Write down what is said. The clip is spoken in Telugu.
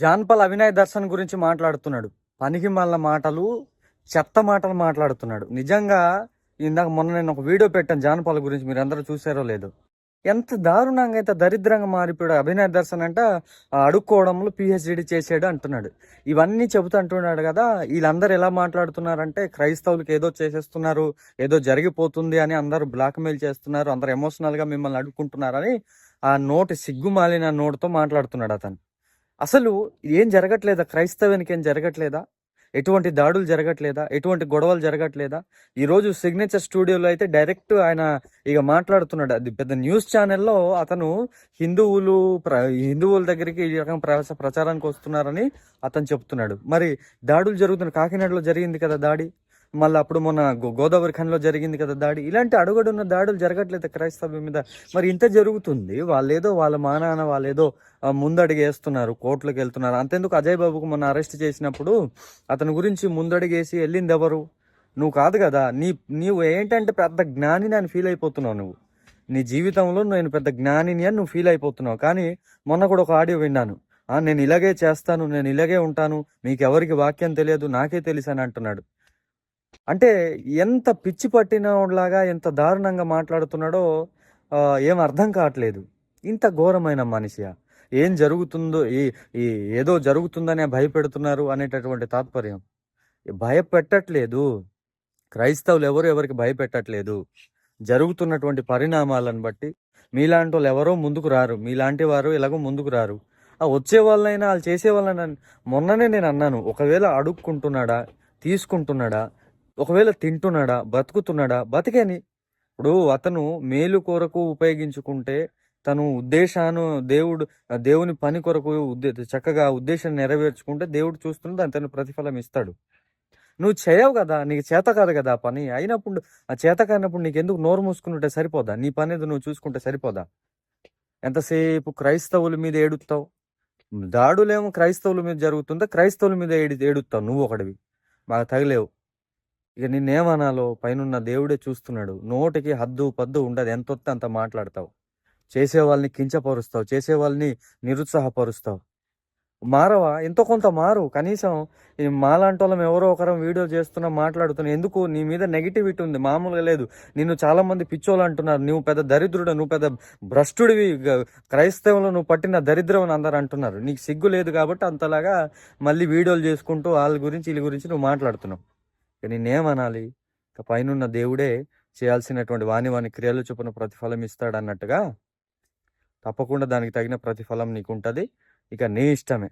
జాన్పల్ అవినాయ్ దర్శన్ గురించి మాట్లాడుతున్నాడు. పనికి మళ్ళ మాటలు చెత్త మాటలు మాట్లాడుతున్నాడు. నిజంగా ఇందాక మొన్న నేను ఒక వీడియో పెట్టాను జాన్పాల్ గురించి మీరు అందరూ చూసారో లేదో. ఎంత దారుణంగా అయితే దరిద్రంగా మారిపోయాడు అభినయ దర్శన్ అంట ఆ అడుక్కోవడంలో పిహెచ్డి చేసాడు అంటున్నాడు. ఇవన్నీ చెబుతూ అంటున్నాడు కదా వీళ్ళందరూ ఎలా మాట్లాడుతున్నారంటే క్రైస్తవులకు ఏదో చేసేస్తున్నారు ఏదో జరిగిపోతుంది అని అందరూ బ్లాక్మెయిల్ చేస్తున్నారు అందరు ఎమోషనల్గా మిమ్మల్ని అడుక్కుంటున్నారని ఆ నోటి సిగ్గుమాలిన నోటుతో మాట్లాడుతున్నాడు అతను. అసలు ఏం జరగట్లేదా? క్రైస్తవానికి ఏం జరగట్లేదా? ఎటువంటి దాడులు జరగట్లేదా? ఎటువంటి గొడవలు జరగట్లేదా? ఈరోజు సిగ్నేచర్ స్టూడియోలో అయితే డైరెక్ట్ ఆయన ఇక మాట్లాడుతున్నాడు. అది పెద్ద న్యూస్ ఛానల్లో అతను హిందువులు ప్ర హిందువుల దగ్గరికి ఈ రకం ప్రవేశ ప్రచారానికి వస్తున్నారని అతను చెప్తున్నాడు. మరి దాడులు జరుగుతున్న కాకినాడలో జరిగింది కదా దాడి? మళ్ళీ అప్పుడు మొన్న గో- గోదావరి ఖండ్లో జరిగింది కదా దాడి. ఇలాంటి అడుగడున్న దాడులు జరగట్లేదు క్రైస్తవం మీద. మరి ఇంత జరుగుతుంది. వాళ్ళేదో వాళ్ళ మానాన వాళ్ళేదో ముందడిగేస్తున్నారు కోర్టులకు వెళ్తున్నారు. అంతెందుకు అజయ్ బాబుకు మొన్న అరెస్ట్ చేసినప్పుడు అతని గురించి ముందడుగేసి వెళ్ళింది ఎవరు? నువ్వు కాదు కదా. నీ నీవు ఏంటంటే పెద్ద జ్ఞాని అని ఫీల్ అయిపోతున్నావు నువ్వు. నీ జీవితంలో నేను పెద్ద జ్ఞానిని అని నువ్వు ఫీల్ అయిపోతున్నావు. కానీ మొన్న కూడా ఒక ఆడియో విన్నాను. నేను ఇలాగే చేస్తాను నేను ఇలాగే ఉంటాను మీకు ఎవరికి వాక్యం తెలియదు నాకే తెలుసు అని అంటున్నాడు. అంటే ఎంత పిచ్చి పట్టినలాగా ఎంత దారుణంగా మాట్లాడుతున్నాడో ఏం అర్థం కావట్లేదు. ఇంత ఘోరమైన మనిషి ఏం జరుగుతుందో ఈ ఈ ఏదో జరుగుతుందనే భయపెడుతున్నారు అనేటటువంటి తాత్పర్యం. భయపెట్టట్లేదు. క్రైస్తవులు ఎవరు ఎవరికి భయపెట్టట్లేదు. జరుగుతున్నటువంటి పరిణామాలను బట్టి మీలాంటి వాళ్ళు ఎవరో ముందుకు రారు. మీలాంటి వారు ఎలాగో ముందుకు రారు. ఆ వచ్చే వాళ్ళైనా వాళ్ళు చేసే వాళ్ళని మొన్ననే నేను అన్నాను. ఒకవేళ అడుక్కుంటున్నాడా తీసుకుంటున్నాడా ఒకవేళ తింటున్నాడా బతుకుతున్నాడా బతికేని. ఇప్పుడు అతను మేలు కొరకు ఉపయోగించుకుంటే తను ఉద్దేశాను దేవుడు దేవుని పని కొరకు ఉద్దే చక్కగా ఉద్దేశం నెరవేర్చుకుంటే దేవుడు చూస్తుంటే దాని తను ప్రతిఫలం ఇస్తాడు. నువ్వు చేయవు కదా నీకు చేత కాదు కదా ఆ పని. అయినప్పుడు ఆ చేత కానప్పుడు నీకు ఎందుకు నోరు మూసుకుంటే సరిపోదా? నీ పని ఏదో నువ్వు చూసుకుంటే సరిపోదా? ఎంతసేపు క్రైస్తవుల మీద ఏడుస్తావు దాడులేమో క్రైస్తవుల మీద జరుగుతుందా? క్రైస్తవుల మీద ఏడు ఏడుస్తావు నువ్వు ఒకటివి మాకు తగిలేవు. ఇక నిన్నేమనాలో పైనున్న దేవుడే చూస్తున్నాడు. నోటికి హద్దు పద్దు ఉండదు. ఎంత అంత మాట్లాడతావు. చేసే వాళ్ళని కించపరుస్తావు. చేసే వాళ్ళని నిరుత్సాహపరుస్తావు. మారవా? ఎంతో కొంత మారు. కనీసం ఈ మాలాంటి వాళ్ళం ఎవరో ఒకరం వీడియో చేస్తున్నా మాట్లాడుతున్నా ఎందుకు నీ మీద నెగిటివిటీ ఉంది? మామూలుగా లేదు. నిన్ను చాలామంది పిచ్చోళ్ళు అంటున్నారు. నువ్వు పెద్ద దరిద్రుడు నువ్వు పెద్ద భ్రష్టుడివి. క్రైస్తవంలో నువ్వు పట్టిన దరిద్రం అని అందరు అంటున్నారు. నీకు సిగ్గు లేదు కాబట్టి అంతలాగా మళ్ళీ వీడియోలు చేసుకుంటూ వాళ్ళ గురించి వీళ్ళ గురించి నువ్వు మాట్లాడుతున్నావు. ఇక నిన్నేమనాలి ఇక పైనున్న దేవుడే చేయాల్సినటువంటి వాని వాని క్రియలు చొప్పున ప్రతిఫలం ఇస్తాడు అన్నట్టుగా తప్పకుండా దానికి తగిన ప్రతిఫలం నీకు ఉంటుంది ఇక నీ ఇష్టమే.